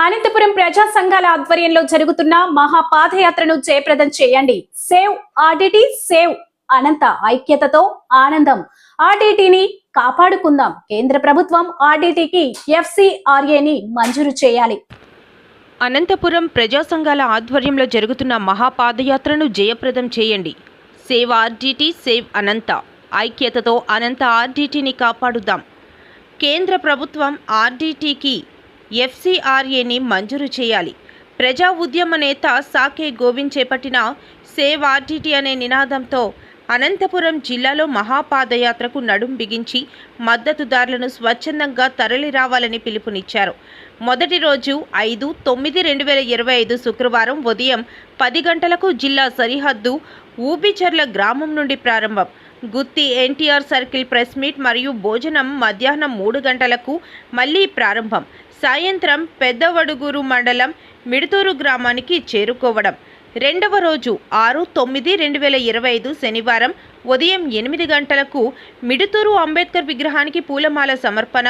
అనంతపురం ప్రజా సంఘాల ఆధ్వర్యంలో జరుగుతున్న మహా పాదయాత్రను జయప్రదం చేయండి. సేవ్ ఆర్డిటి సేవ్ అనంత ఐక్యతతో ఆనందం. ఆర్డిటిని కాపాడుకుందాం. కేంద్ర ప్రభుత్వం ఆర్డిటికి ఎఫ్సిఆర్ఏని మంజూరు చేయాలి. అనంతపురం ప్రజా సంఘాల ఆధ్వర్యంలో జరుగుతున్న మహాపాదయాత్రను జయప్రదం చేయండి. సేవ్ ఆర్డిటి సేవ్ అనంత ఐక్యతతో అనంత ఆర్డిటిని కాపాడుదాం. కేంద్ర ప్రభుత్వం ఆర్డిటికి ఎఫ్సిఆర్ఏని మంజూరు చేయాలి. ప్రజా ఉద్యమ నేత సాకే గోవింద్ చేపట్టిన సేవ్ ఆర్టీటీ అనే నినాదంతో అనంతపురం జిల్లాలో మహాపాదయాత్రకు నడుం బిగించి మద్దతుదారులను స్వచ్ఛందంగా తరలి రావాలని పిలుపునిచ్చారు. మొదటి రోజు ఐదు తొమ్మిది రెండు వేల ఇరవై ఐదు శుక్రవారం ఉదయం పది గంటలకు జిల్లా సరిహద్దు ఊబిచర్ల గ్రామం నుండి ప్రారంభం. Gooty NTR circle press meet మరియు భోజనం మధ్యాహ్నం మూడు గంటలకు మళ్ళీ ప్రారంభం. సాయంత్రం పెద్దవడుగురు మండలం మిడుతూరు గ్రామానికి చేరుకోవడం. రెండవ రోజు ఆరు తొమ్మిది రెండు వేల ఇరవై ఐదు శనివారం ఉదయం ఎనిమిది గంటలకు మిడుతూరు అంబేద్కర్ విగ్రహానికి పూలమాల సమర్పణ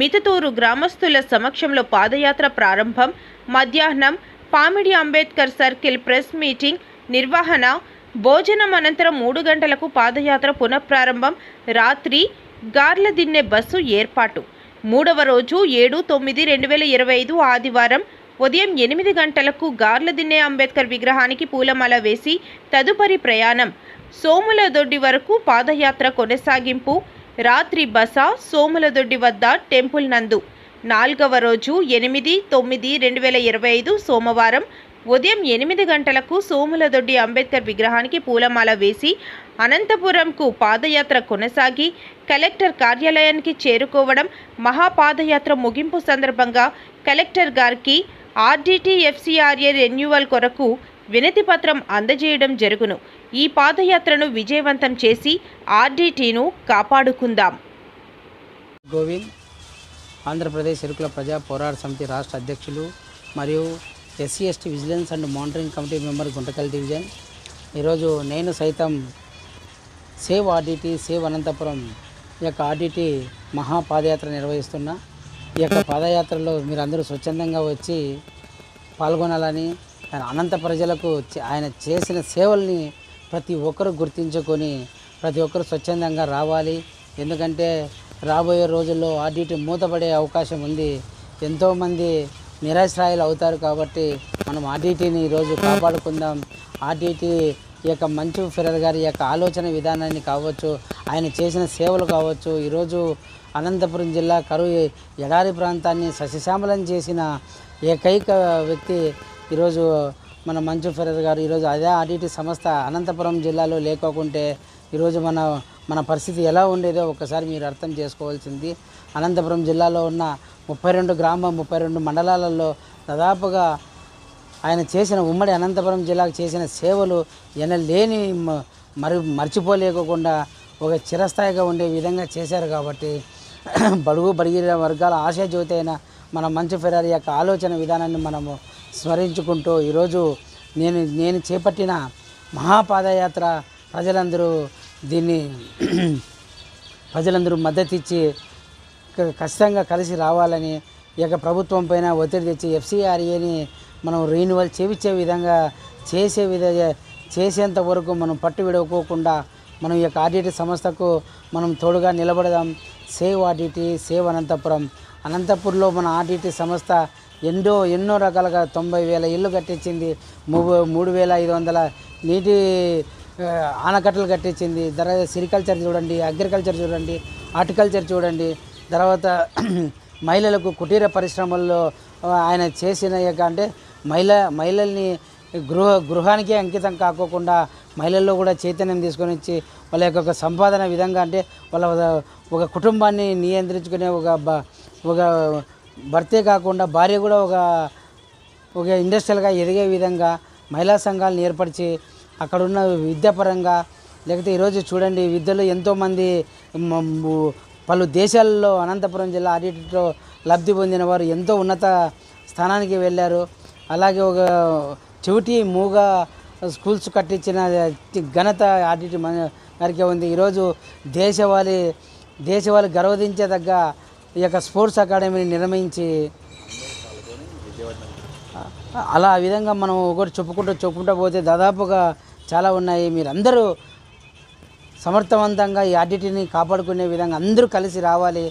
మితుతూరు గ్రామస్తుల సమక్షంలో పాదయాత్ర ప్రారంభం మధ్యాహ్నం Pamidi Ambedkar circle press meeting నిర్వహణ భోజనం అనంతరం మూడు గంటలకు పాదయాత్ర పునఃప్రారంభం రాత్రి గార్ల దిన్నె బస్సు ఏర్పాటు. మూడవ రోజు ఏడు తొమ్మిది రెండు వేల ఇరవై ఐదు ఆదివారం ఉదయం ఎనిమిది గంటలకు గార్లదిన్నె అంబేద్కర్ విగ్రహానికి పూలమాల వేసి తదుపరి ప్రయాణం. సోములదొడ్డి వరకు పాదయాత్ర కొనసాగింపు. రాత్రి బస సోములదొడ్డి వద్ద టెంపుల్ నందు. నాలుగవ రోజు ఎనిమిది తొమ్మిది రెండు వేల ఇరవై ఐదు సోమవారం ఉదయం ఎనిమిది గంటలకు సోములదొడ్డి అంబేద్కర్ విగ్రహానికి పూలమాల వేసి అనంతపురంకు పాదయాత్ర కొనసాగి కలెక్టర్ కార్యాలయానికి చేరుకోవడం మహాపాదయాత్ర ముగింపు సందర్భంగా కలెక్టర్ గారికి ఆర్డీటీ ఎఫ్సిఆర్ఏ రెన్యువల్ కొరకు వినతి పత్రం అందజేయడం జరుగును. ఈ పాదయాత్రను విజయవంతం చేసి ఆర్డీటీను కాపాడుకుందాం. గోవింద్ ఆంధ్రప్రదేశ్ ఎరుకుల ప్రజా పోరాట సమితి రాష్ట్ర అధ్యక్షులు మరియు SC ST vigilance and monitoring committee member Guntakal division. ఈరోజు నేను సైతం సేవ్ ఆర్డిటీ సేవ్ అనంతపురం ఈ యొక్క ఆర్డిటీ మహాపాదయాత్ర నిర్వహిస్తున్నా. ఈ యొక్క పాదయాత్రలో మీరందరూ స్వచ్ఛందంగా వచ్చి పాల్గొనాలని ఆయన అనంత ప్రజలకు ఆయన చేసిన సేవల్ని ప్రతి ఒక్కరు గుర్తించుకొని ప్రతి ఒక్కరు స్వచ్ఛందంగా రావాలి. ఎందుకంటే రాబోయే రోజుల్లో ఆర్డిటీ మూతపడే అవకాశం ఉంది. ఎంతోమంది నిరాశ్రాయులు అవుతారు కాబట్టి మనం ఆర్డిటీని ఈరోజు కాపాడుకుందాం. ఆర్డిటి ఈ యొక్క మంచు ఫిరర్ గారి యొక్క ఆలోచన విధానాన్ని కావచ్చు ఆయన చేసిన సేవలు కావచ్చు ఈరోజు అనంతపురం జిల్లా కరువు ఎడారి ప్రాంతాన్ని సస్యశ్యామలం చేసిన ఏకైక వ్యక్తి ఈరోజు మన మంచు ఫిరర్ గారు. ఈరోజు అదే ఆడిటి సంస్థ అనంతపురం జిల్లాలో లేకోకుంటే ఈరోజు మన మన పరిస్థితి ఎలా ఉండేదో ఒకసారి మీరు అర్థం చేసుకోవాల్సింది. అనంతపురం జిల్లాలో ఉన్న ముప్పై రెండు గ్రామ ముప్పై రెండు మండలాలలో దాదాపుగా ఆయన చేసిన ఉమ్మడి అనంతపురం జిల్లాకు చేసిన సేవలు ఎనలేని మ- మరి మర్చిపోలేకుండా ఒక చిరస్థాయిగా ఉండే విధంగా చేశారు కాబట్టి బడుగు బడిగిన వర్గాల ఆశాజ్యోతి అయిన మన మంచు ఫెరారి యొక్క ఆలోచన విధానాన్ని మనము స్మరించుకుంటూ ఈరోజు నేను నేను చేపట్టిన మహాపాదయాత్ర ప్రజలందరూ దీన్ని ప్రజలందరూ మద్దతు ఇచ్చి ఖచ్చితంగా కలిసి రావాలని ఈ యొక్క ప్రభుత్వం పైన ఒత్తిడి తెచ్చి ఎఫ్సిఆర్ఏని మనం రీన్యువల్ చేపించే విధంగా చేసే విధ చేసేంత వరకు మనం పట్టు విడవకోకుండా మనం ఈ యొక్క ఆర్డిటి సంస్థకు మనం తోడుగా నిలబడదాం. Save RDT save Anantapuram. అనంతపూర్లో మన ఆర్డిటి సంస్థ ఎన్నో ఎన్నో రకాలుగా తొంభై వేల ఇల్లు కట్టించింది. మూడు మూడు వేల ఐదు వందల నీటి ఆనకట్టలు కట్టించింది. తర్వాత సిరికల్చర్ చూడండి అగ్రికల్చర్ చూడండి హార్టికల్చర్ చూడండి. తర్వాత మహిళలకు కుటీర పరిశ్రమల్లో ఆయన చేసిన అంటే మహిళ మహిళల్ని గృహ గృహానికే అంకితం కాకోకుండా మహిళల్లో కూడా చైతన్యం తీసుకొని వచ్చి వాళ్ళ యొక్క సంపాదన విధంగా అంటే వాళ్ళ ఒక కుటుంబాన్ని నియంత్రించుకునే ఒక బ- ఒక భర్తే కాకుండా భార్య కూడా ఒక ఒక ఇండస్ట్రియల్గా ఎదిగే విధంగా మహిళా సంఘాలను ఏర్పరిచి అక్కడున్న విద్యాపరంగా లేకపోతే ఈరోజు చూడండి విద్యలో ఎంతోమంది పలు దేశాల్లో అనంతపురం జిల్లా ఆడిట్లో లబ్ధి పొందిన వారు ఎంతో ఉన్నత స్థానానికి వెళ్ళారు. అలాగే ఒక చెవిటి మూగ స్కూల్స్ కట్టించిన ఘనత ఆడిట్ మన గారికి ఉంది. ఈరోజు దేశవాళి దేశవాళి గర్వదించేదగ్గ ఈ యొక్క స్పోర్ట్స్ అకాడమీని నిర్మించి అలా విధంగా మనం ఒకటి చెప్పుకుంటూ చెప్పుకుంటూ పోతే దాదాపుగా చాలా ఉన్నాయి. మీరందరూ సమర్థవంతంగా ఈ ఆర్డిటీని కాపాడుకునే విధంగా అందరూ కలిసి రావాలి.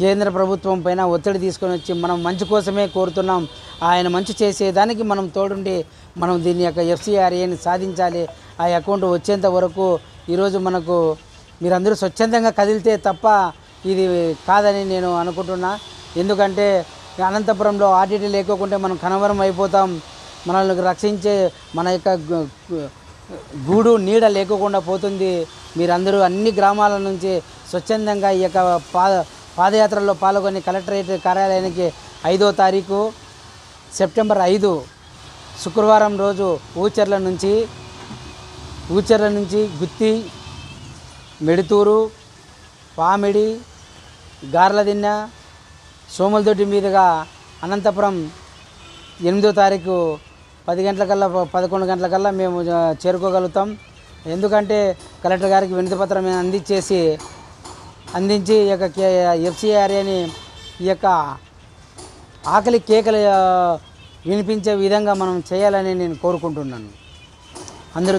కేంద్ర ప్రభుత్వం పైన ఒత్తిడి తీసుకొని వచ్చి మనం మంచి కోసమే కోరుతున్నాం. ఆయన మంచి చేసేదానికి మనం తోడుండి మనం దీని యొక్క ఎఫ్సిఆర్ఏని సాధించాలి. ఆ అకౌంట్ వచ్చేంత వరకు ఈరోజు మనకు మీరందరూ స్వచ్ఛందంగా కదిలితే తప్ప ఇది కాదని నేను అనుకుంటున్నా. ఎందుకంటే అనంతపురంలో ఆర్డిటీ లేకోకుంటే మనం కనవరం అయిపోతాం. మనల్ని రక్షించే మన యొక్క గూడు నీడ లేకుండా పోతుంది. మీరందరూ అన్ని గ్రామాల నుంచి స్వచ్ఛందంగా ఈ యొక్క పా పాదయాత్రలో పాల్గొని కలెక్టరేట్ కార్యాలయానికి ఐదో తారీఖు సెప్టెంబర్ ఐదు శుక్రవారం రోజు ఊచర్ల నుంచి ఊచర్ల నుంచి గుత్తి మెడుతూరు పామిడి గార్లదిన్న సోములదొడ్డి మీదుగా అనంతపురం ఎనిమిదో తారీఖు పది గంటలకల్లా పదకొండు గంటలకల్లా మేము చేరుకోగలుగుతాం. ఎందుకంటే కలెక్టర్ గారికి వినతి పత్రం మేము అందించేసి అందించి ఈ యొక్క కే ఎఫ్సిఆర్ఏని ఈ యొక్క ఆకలి కేకలు వినిపించే విధంగా మనం చేయాలని నేను కోరుకుంటున్నాను. అందరూ